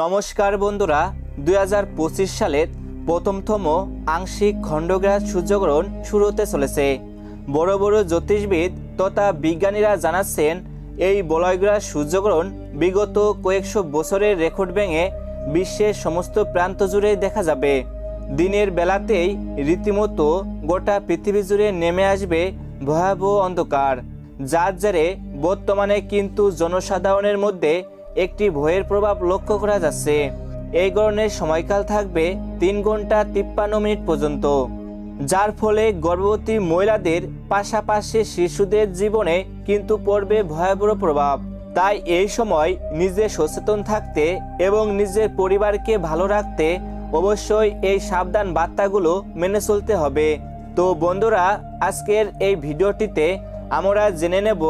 নমস্কার বন্ধুরা, দুই হাজার পঁচিশ সালের প্রথমতম আংশিক খণ্ডগ্রাস সূর্যগ্রহণ শুরু হতে চলেছে। বড় বড় জ্যোতিষবিদ তথা বিজ্ঞানীরা জানাচ্ছেন, এই বলয়গ্রাস সূর্যগ্রহণ বিগত কয়েকশো বছরের রেকর্ড ভেঙে বিশ্বের সমস্ত প্রান্ত জুড়ে দেখা যাবে। দিনের বেলাতেই রীতিমতো গোটা পৃথিবী জুড়ে নেমে আসবে ভয়াবহ অন্ধকার। যার জেরে বর্তমানে কিন্তু জনসাধারণের মধ্যে একটি ভয়ের প্রভাব লক্ষ্য করা যাচ্ছে। এই গ্রহণের সময়কাল থাকবে তিন ঘণ্টা তিপ্পান্ন মিনিট পর্যন্ত, যার ফলে গর্ভবতী মহিলাদের পাশাপাশি শিশুদের জীবনে কিন্তু পড়বে ভয়াবহ প্রভাব। তাই এই সময় নিজে সচেতন থাকতে এবং নিজের পরিবারকে ভালো রাখতে অবশ্যই এই সাবধান বার্তাগুলো মেনে চলতে হবে। তো বন্ধুরা, আজকের এই ভিডিওটিতে আমরা জেনে নেব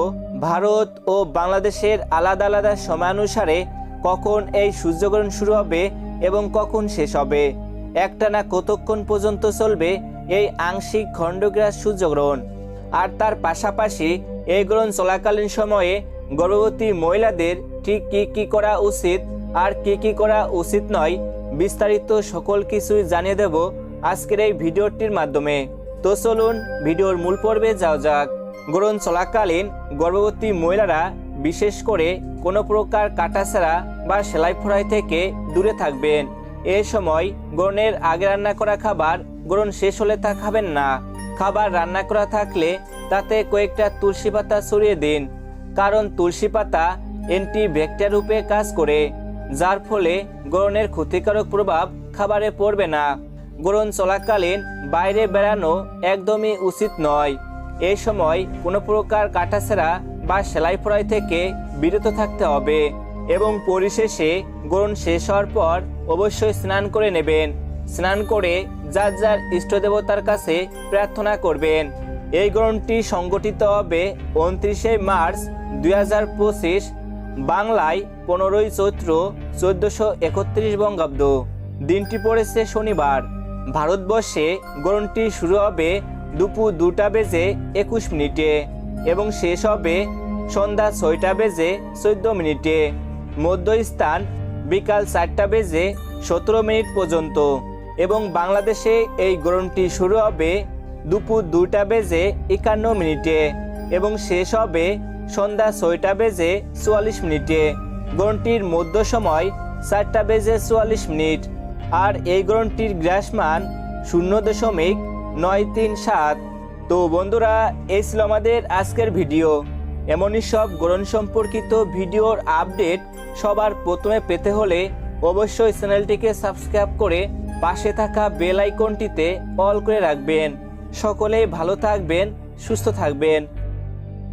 ভারত ও বাংলাদেশের আলাদা আলাদা সময়ানুসারে কখন এই সূর্যগ্রহণ শুরু হবে এবং কখন শেষ হবে? একটানা কতক্ষণ পর্যন্ত চলবে এই আংশিক খণ্ডগ্রাস সূর্যগ্রহণ? আর তার পাশাপাশি এই গ্রহণ চলাকালীন সময়ে গর্ভবতী মহিলাদের ঠিক কি কি করা উচিত আর কি কি করা উচিত নয় বিস্তারিত সকল কিছুই জানিয়ে দেব আজকের এই ভিডিওটির মাধ্যমে। তো চলুন ভিডিওর মূল পর্বে যাওয়া যাক। গ্রহণ চলাকালীন গর্ভবতী মহিলারা, বিশেষ করে কোনো প্রকার কাটাছাড়া বা সেলাই ফোড়াই থেকে দূরে থাকবেন। এ সময় গ্রহণের আগে রান্না করা খাবার গ্রহণ শেষ হলে তা খাবেন না। খাবার রান্না করা থাকলে তাতে কয়েকটা তুলসী পাতা ছড়িয়ে দিন। কারণ তুলসী পাতা অ্যান্টিব্যাকটেরিয়া রূপে কাজ করে, যার ফলে গ্রহণের ক্ষতিকারক প্রভাব খাবারে পড়বে না। গ্রহণ চলাকালীন বাইরে বেড়ানো একদমই উচিত নয়। এই সময় কোনো প্রকার কাটাছেড়া বা সেলাই ফোড়াই থেকে বিরত থাকতে হবে এবং পরিশেষে গ্রহণ শেষ হওয়ার পর অবশ্যই স্নান করে নেবেন। স্নান করে যার যার ইষ্টদেবতার কাছে প্রার্থনা করবেন। এই গ্রহণটি সংগঠিত হবে উনত্রিশে মার্চ দুই হাজার পঁচিশ, বাংলায় পনেরোই চৈত্র চোদ্দশো একত্রিশ বঙ্গাব্দ। দিনটি পড়েছে শনিবার। ভারতবর্ষে গ্রহণটি শুরু হবে দুপুর দুটা বেজে একুশ মিনিটে এবং শেষ হবে সন্ধ্যা ছয়টা বেজে চোদ্দ মিনিটে। মধ্যস্থান বিকাল চারটা বেজে সতেরো মিনিট পর্যন্ত। এবং বাংলাদেশে এই গ্রহণটি শুরু হবে দুপুর দুটা বেজে একান্ন মিনিটে এবং শেষ হবে সন্ধ্যা ছয়টা বেজে চুয়াল্লিশ মিনিটে। গ্রহণটির মধ্য সময় চারটা বেজে চুয়াল্লিশ মিনিট। আর এই গ্রহণটির গ্রাসমান শূন্য দশমিক নয় তিন সাত। তো বন্ধুরা এই ছিল আমাদের আজকের ভিডিও। এমনই সব গ্রহণ সম্পর্কিত ভিডিওর আপডেট সবার প্রথমে পেতে হলে অবশ্যই চ্যানেলটিকে সাবস্ক্রাইব করে পাশে থাকা বেল আইকনটিতে অল করে রাখবেন। সকলেই ভালো থাকবেন, সুস্থ থাকবেন।